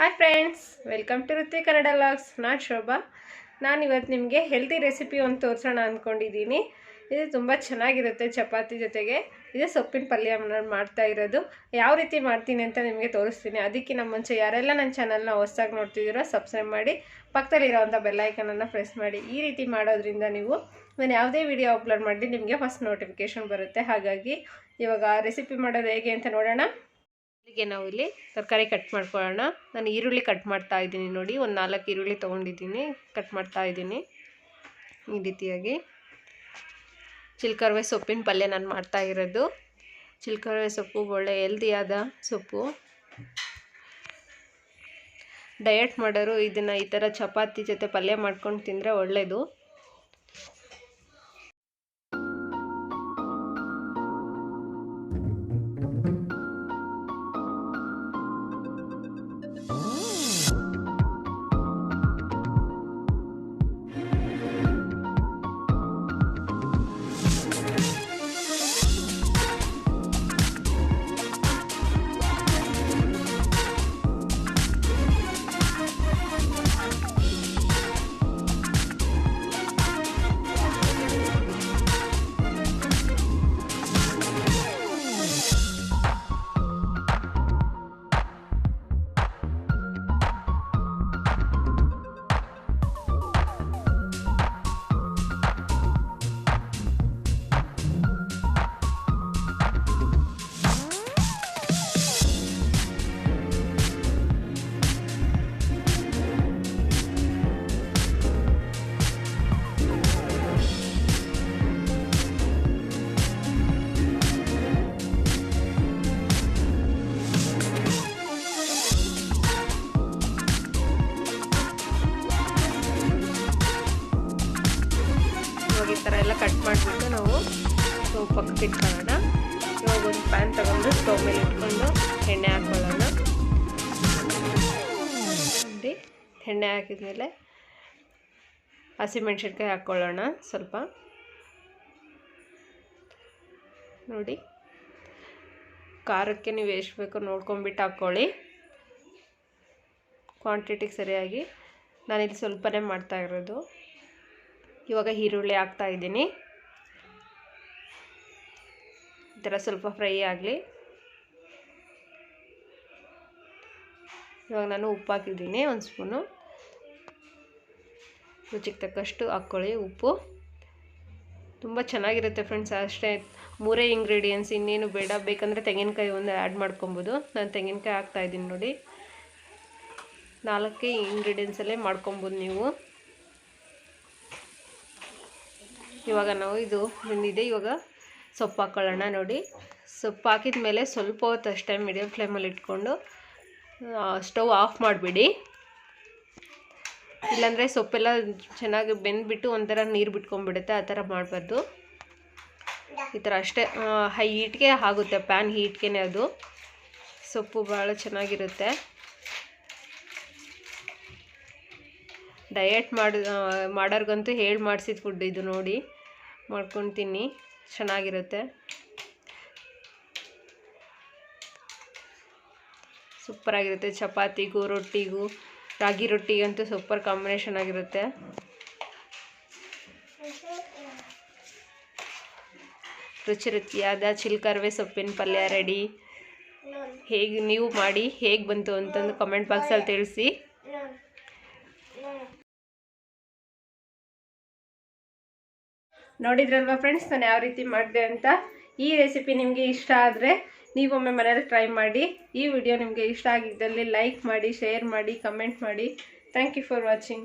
Hi friends welcome to Ruthvi Kannada vlogs not Shobha. ನಾನು ಇವತ್ತು ನಿಮಗೆ ಹೆಲ್ತಿ ರೆಸಿಪಿ ಒಂದು ತೋರಿಸೋಣ ಅಂದ್ಕೊಂಡಿದ್ದೀನಿ ಇದು ತುಂಬ ಚೆನ್ನಾಗಿರುತ್ತೆ ಚಪಾತಿ ಜೊತೆಗೆ. ಇದು ಸೊಪ್ಪಿನ ಪಲ್ಯ ಮಾಡ್ತಾ ಇರೋದು. ಯಾವ ರೀತಿ ಮಾಡ್ತೀನಿ ಅಂತ ನಿಮಗೆ ತೋರಿಸ್ತೀನಿ. ಅದಕ್ಕಿಂತ ಮುಂಚೆ ಯಾರೆಲ್ಲ ನನ್ನ ಚಾನಲ್ನ ಹೊಸ್ದಾಗಿ ನೋಡ್ತಿದ್ದೀರೋ ಸಬ್ಸ್ಕ್ರೈಬ್ ಮಾಡಿ ಪಕ್ಕದಲ್ಲಿರೋವಂಥ ಬೆಲ್ಲೈಕನನ್ನು ಪ್ರೆಸ್ ಮಾಡಿ. ಈ ರೀತಿ ಮಾಡೋದ್ರಿಂದ ನೀವು ನಾನು ಯಾವುದೇ ವಿಡಿಯೋ ಅಪ್ಲೋಡ್ ಮಾಡಿ ನಿಮಗೆ ಫಸ್ಟ್ ನೋಟಿಫಿಕೇಶನ್ ಬರುತ್ತೆ. ಹಾಗಾಗಿ ಇವಾಗ ರೆಸಿಪಿ ಮಾಡೋದು ಹೇಗೆ ಅಂತ ನೋಡೋಣ. ಇಲ್ಲಿಗೆ ನಾವು ಇಲ್ಲಿ ತರಕಾರಿ ಕಟ್ ಮಾಡ್ಕೊಳ್ಳೋಣ. ನಾನು ಈರುಳ್ಳಿ ಕಟ್ ಮಾಡ್ತಾ ಇದ್ದೀನಿ ನೋಡಿ. ಒಂದು ನಾಲ್ಕು ಈರುಳ್ಳಿ ತೊಗೊಂಡಿದ್ದೀನಿ. ಕಟ್ ಮಾಡ್ತಾ ಇದ್ದೀನಿ ಈ ರೀತಿಯಾಗಿ. ಚಿಲ್ಕರ್ವೆ ಸೊಪ್ಪಿನ ಪಲ್ಯ ನಾನು ಮಾಡ್ತಾ ಇರೋದು. ಚಿಲ್ಕರ್ವೆ ಸೊಪ್ಪು ಒಳ್ಳೆ ಹೆಲ್ದಿಯಾದ ಸೊಪ್ಪು. ಡಯಟ್ ಮಾಡೋರು ಇದನ್ನು ಈ ಥರ ಚಪಾತಿ ಜೊತೆ ಪಲ್ಯ ಮಾಡ್ಕೊಂಡು ತಿಂದರೆ ಒಳ್ಳೆಯದು ಕಟ್ ಮಾಡಿಬಿಟ್ಟು ನಾವು ಸ್ಟವ್ ಪಕ್ಕಕ್ಕೆ ಇಟ್ಕೊಳ್ಳೋಣ ಇವಾಗ ಒಂದು ಪ್ಯಾನ್ ತಗೊಂಡು ಸ್ಟವ್ ಮೇಲೆ ಇಟ್ಕೊಂಡು ಎಣ್ಣೆ ಹಾಕ್ಕೊಳ್ಳೋಣ ನೋಡಿ, ಎಣ್ಣೆ ಹಾಕಿದ್ಮೇಲೆ ಹಸಿಮೆಣ್ಸಿನ್ಕಾಯಿ ಹಾಕ್ಕೊಳ್ಳೋಣ ಸ್ವಲ್ಪ. ನೋಡಿ, ಖಾರಕ್ಕೆ ನೀವು ಎಷ್ಟು ಬೇಕೋ ನೋಡ್ಕೊಂಬಿಟ್ಟು ಹಾಕ್ಕೊಳ್ಳಿ ಕ್ವಾಂಟಿಟಿಗೆ ಸರಿಯಾಗಿ. ನಾನಿಲ್ಲಿ ಸ್ವಲ್ಪನೇ ಮಾಡ್ತಾ ಇರೋದು. ಇವಾಗ ಈರುಳ್ಳಿ ಹಾಕ್ತಾ ಇದ್ದೀನಿ. ಈ ಥರ ಸ್ವಲ್ಪ ಫ್ರೈ ಆಗಲಿ. ಇವಾಗ ನಾನು ಉಪ್ಪು ಹಾಕಿದ್ದೀನಿ, ಒಂದು ಸ್ಪೂನು. ರುಚಿಗೆ ತಕ್ಕಷ್ಟು ಹಾಕ್ಕೊಳ್ಳಿ ಉಪ್ಪು. ತುಂಬ ಚೆನ್ನಾಗಿರುತ್ತೆ ಫ್ರೆಂಡ್ಸ್, ಅಷ್ಟೇ ಮೂರೇ ಇಂಗ್ರೀಡಿಯೆಂಟ್ಸ್ ಇನ್ನೇನು ಬೇಡ. ಬೇಕಂದರೆ ತೆಂಗಿನಕಾಯಿ ಒಂದು ಆ್ಯಡ್ ಮಾಡ್ಕೊಬೋದು. ನಾನು ತೆಂಗಿನಕಾಯಿ ಹಾಕ್ತಾಯಿದ್ದೀನಿ ನೋಡಿ. ನಾಲ್ಕೇ ಇಂಗ್ರೀಡಿಯೆಂಟ್ಸಲ್ಲೇ ಮಾಡ್ಕೊಬೋದು ನೀವು. ಇವಾಗ ನಾವು ಇದು ಬಂದಿದೆ. ಇವಾಗ ಸೊಪ್ಪು ಹಾಕ್ಕೊಳ್ಳೋಣ ನೋಡಿ. ಸೊಪ್ಪು ಹಾಕಿದ ಮೇಲೆ ಸ್ವಲ್ಪ ಹೊತ್ತು ಅಷ್ಟೇ ಮೀಡಿಯಮ್ ಫ್ಲೇಮಲ್ಲಿ ಇಟ್ಕೊಂಡು ಸ್ಟವ್ ಆಫ್ ಮಾಡಿಬಿಡಿ. ಇಲ್ಲಾಂದರೆ ಸೊಪ್ಪೆಲ್ಲ ಚೆನ್ನಾಗಿ ಬೆಂದ್ಬಿಟ್ಟು ಒಂಥರ ನೀರು ಬಿಟ್ಕೊಂಡ್ಬಿಡುತ್ತೆ, ಆ ಥರ ಮಾಡಬಾರ್ದು. ಈ ಥರ ಅಷ್ಟೇ ಹೈ ಹೀಟ್ಗೆ ಆಗುತ್ತೆ, ಪ್ಯಾನ್ ಹೀಟ್ಗೆ ಅದು. ಸೊಪ್ಪು ಭಾಳ ಚೆನ್ನಾಗಿರುತ್ತೆ. ಡಯಟ್ ಮಾಡಿ ಮಾಡೋರ್ಗಂತೂ ಹೇಳಿ ಮಾಡಿಸಿದ ಫುಡ್ ಇದು ನೋಡಿ. ಮಾಡ್ಕೊಂಡು ತಿನ್ನಿ ಚೆನ್ನಾಗಿರುತ್ತೆ. ಸೂಪರಾಗಿರುತ್ತೆ. ಚಪಾತಿಗೂ, ರೊಟ್ಟಿಗೂ, ರಾಗಿ ರೊಟ್ಟಿಗಂತೂ ಸೂಪರ್ ಕಾಂಬಿನೇಷನ್ ಆಗಿರುತ್ತೆ. ರುಚಿ ರುಚಿಯಾದ ಚಿಲ್ಕರ್ವೆ ಸೊಪ್ಪಿನ ಪಲ್ಯ ರೆಡಿ. ಹೇಗೆ ನೀವು ಮಾಡಿ, ಹೇಗೆ ಬಂತು ಅಂತಂದು ಕಮೆಂಟ್ ಬಾಕ್ಸಲ್ಲಿ ತಿಳಿಸಿ. ನೋಡಿದ್ರಲ್ವಾ ಫ್ರೆಂಡ್ಸ್ ನಾನು ಯಾವ ರೀತಿ ಮಾಡಿದೆ ಅಂತ ಈ ರೆಸಿಪಿ ನಿಮಗೆ ಇಷ್ಟ ಆದರೆ ನೀವೊಮ್ಮೆ ಮನೇಲಿ ಟ್ರೈ ಮಾಡಿ. ಈ ವಿಡಿಯೋ ನಿಮಗೆ ಇಷ್ಟ ಆಗಿದ್ದಲ್ಲಿ ಲೈಕ್ ಮಾಡಿ ಶೇರ್ ಮಾಡಿ ಕಮೆಂಟ್ ಮಾಡಿ. Thank you for watching